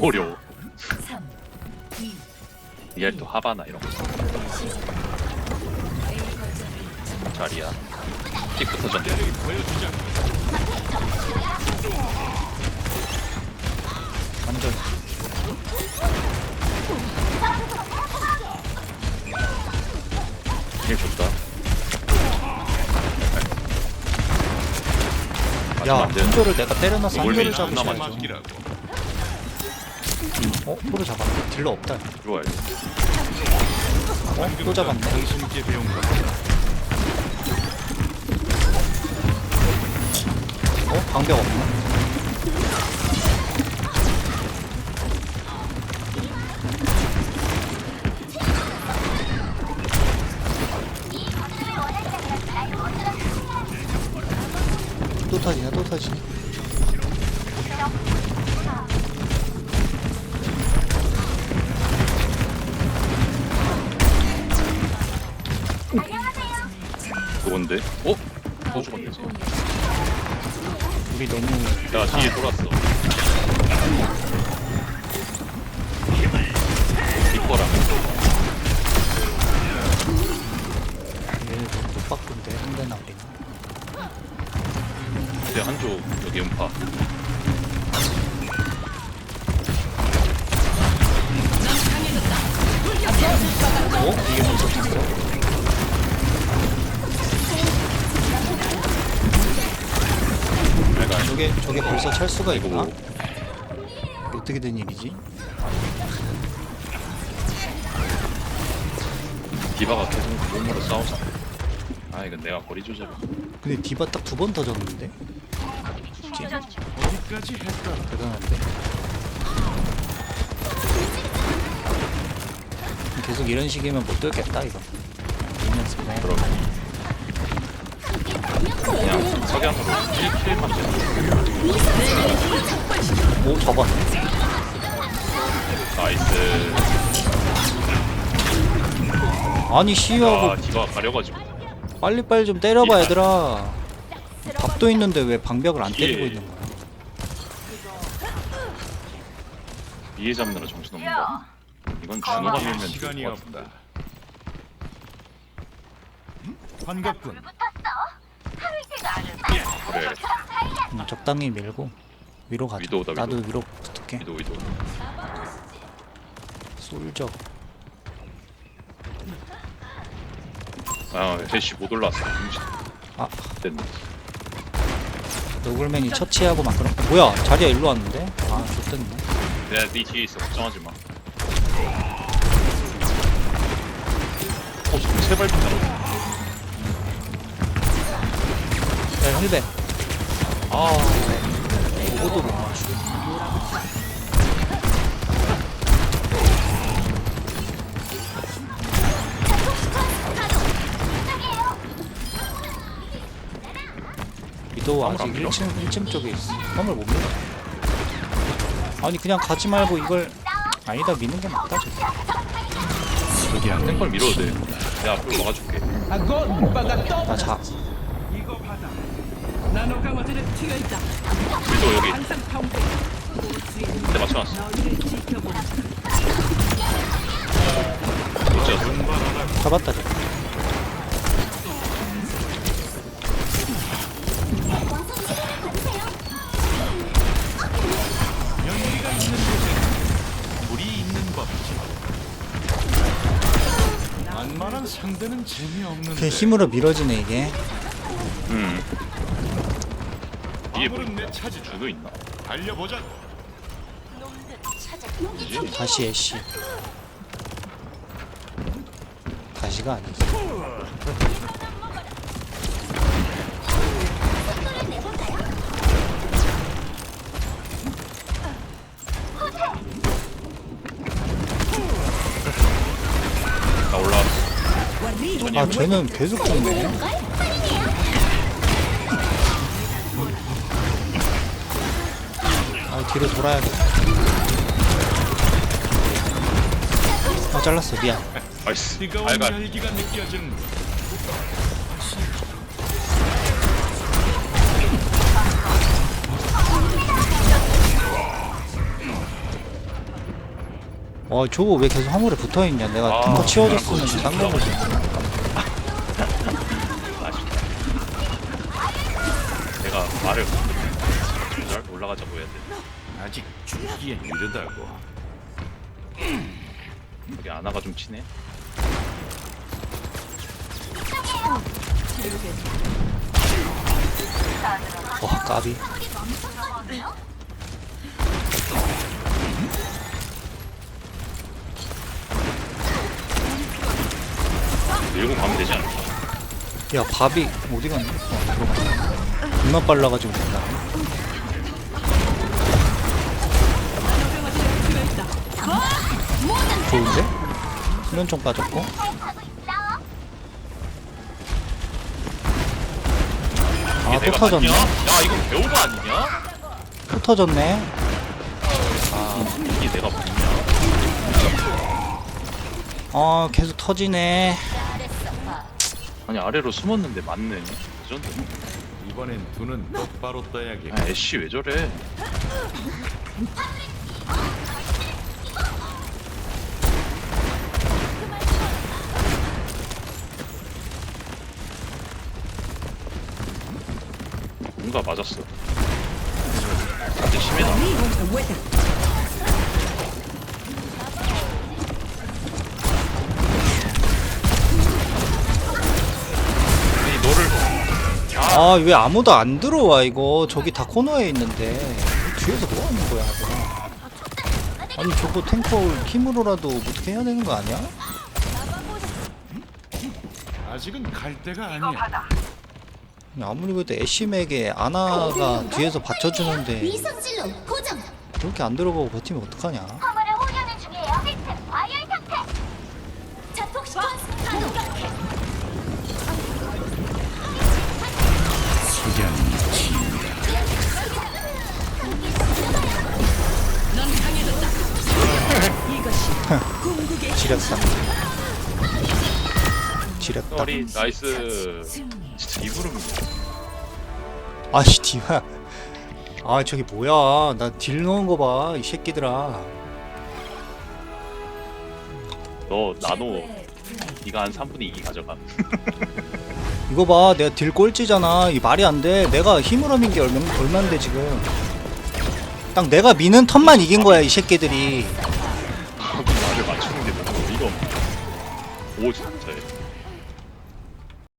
어려워 3, 2, 리알 또 하바나 이런 거. 자리야. 픽부터 전개 완전 힐 좋다. 야 맞으면 안 되는데 한조를 내가 때려놔서 한조를 존나 잡으셔야죠 어? 포를 잡았네 딜러 없다 들어와야 돼 어? 또 잡았네 어? 방벽 없나? 그건데 어? 또 죽었네 쟤. 우리 너무 야 뒤에 돌았어 저게 벌써 철수가 있구나? 이거 어떻게 된 일이지? 디바가 디바가 계속 몸으로 싸우잖아 아 이건 내가 거리 조절을 근데 디바 딱 두 번 터졌는데? 어디까지 할까? 대단한데? 계속 이런 식이면 못 뚫겠다 이거 그럼 그냥 석양으로 1킬만 되면 오 잡았네 나이스. 아니 시유하고 아 디바 가려가지고. 빨리빨리 좀 때려봐 얘들아. 밥도 있는데 왜 방벽을 안 때리고 예. 있는 거야? 위에 잡느라 정신 없는다 이건 준호가 밀면 좋을 시간이 것 같은데. 없다. 반갑군. 그래. 음, 적당히 밀고 위로 가자. 위도우다, 위도우. 나도 위로 붙을게. 위도 위도. 솔적 아 대시 못 올라왔어. 아. 됐네. 노블맨이 처치하고 막 그런 뭐야? 자리야 일로 왔는데? 아 좋댔네. 내가 네 뒤에 있어. 걱정하지 마. 어, 지금 세발 좀 잡았어. 야 힐베 아 그것도 못 맞추 미도 아직 안 밀어? 1층 1층 쪽에 있어. 화물 못 밀어. 아니 그냥 가지 말고 이걸 아니다 미는 게 맞다 저기 그냥 탱걸 밀어도 돼. 내가 앞으로 막아줄게. 나자. 이거 받아. 나노 강화제는 티가 있다. 위도 여기 항상 파운드. 내 맞춰놨어 너희를. 못 찍었어 잡았다 곳에 불이 있는 법이지. 만만한 상대는 재미없는데. 그 힘으로 밀어지네 이게 음 뒤에 뭐내 차지 준호 있나? 달려보자. 그지? 다시 애쉬 다시가 아니지 나 올라왔어 아 쟤는 계속 죽네 아 뒤로 돌아야겠다 아 잘랐어 미안 뜨거운 알갈 열기가 느껴지는 와 저거 왜 계속 화물에 붙어있냐 내가 아, 탱커 치워줬으면 그거 진짜. 딴거 보지 아쉽다. 내가 말을 올라가자고 해야 돼. 아직 죽기엔 이르다고. 여기 아나가 좀 치네. 와 까비 밀고 가면 되지 않을까? 야 밥이 어디 갔냐 어 들어갔네 겁나 빨라가지고 된다 좋은데? 수면총 빠졌고 아또 내가 터졌네 맞냐? 야 이거 배우가 아니냐? 또 터졌네 아 이게 내가 맞냐? 아 계속 터지네 아니 아래로 숨었는데 맞네. 그 정도. 이번엔 두눈 똑바로 떠야겠. 아 애쉬 왜 저래? 뭔가 맞았어. 아직 심해다. 아니 너를 아왜 아무도 안 들어와 이거 저기 다 코너에 있는데 뒤에서 뭐 하는 거야 저거 아니 저거 탱커 힘으로라도 어떻게 해야 되는 거 아니야? 아직은 갈 때가 아니야. 아무리 그래도 애쉬맥에 아나가 뒤에서 받쳐주는데 위성질로 고정. 저렇게 안 들어가고 버티면 어떡하냐 화물을 호전은 중이에요. 시스템 과열 상태. 자폭 시퀀스 가동. 지렸다 지렸다 어리 나이스. 진짜 이부름이야. 아씨 디바 아 저기 뭐야 나 딜 넣은 거 봐 이 새끼들아 너 나노. 네가 한 3분의 2 가져가. 이거 봐 내가 딜 꼴찌잖아 이 말이 안 돼 내가 힘으로 민 게 얼마, 얼만데 지금 딱 내가 미는 턴만 이긴 거야 이 새끼들이 말을 맞추는 게 너무 없네. 오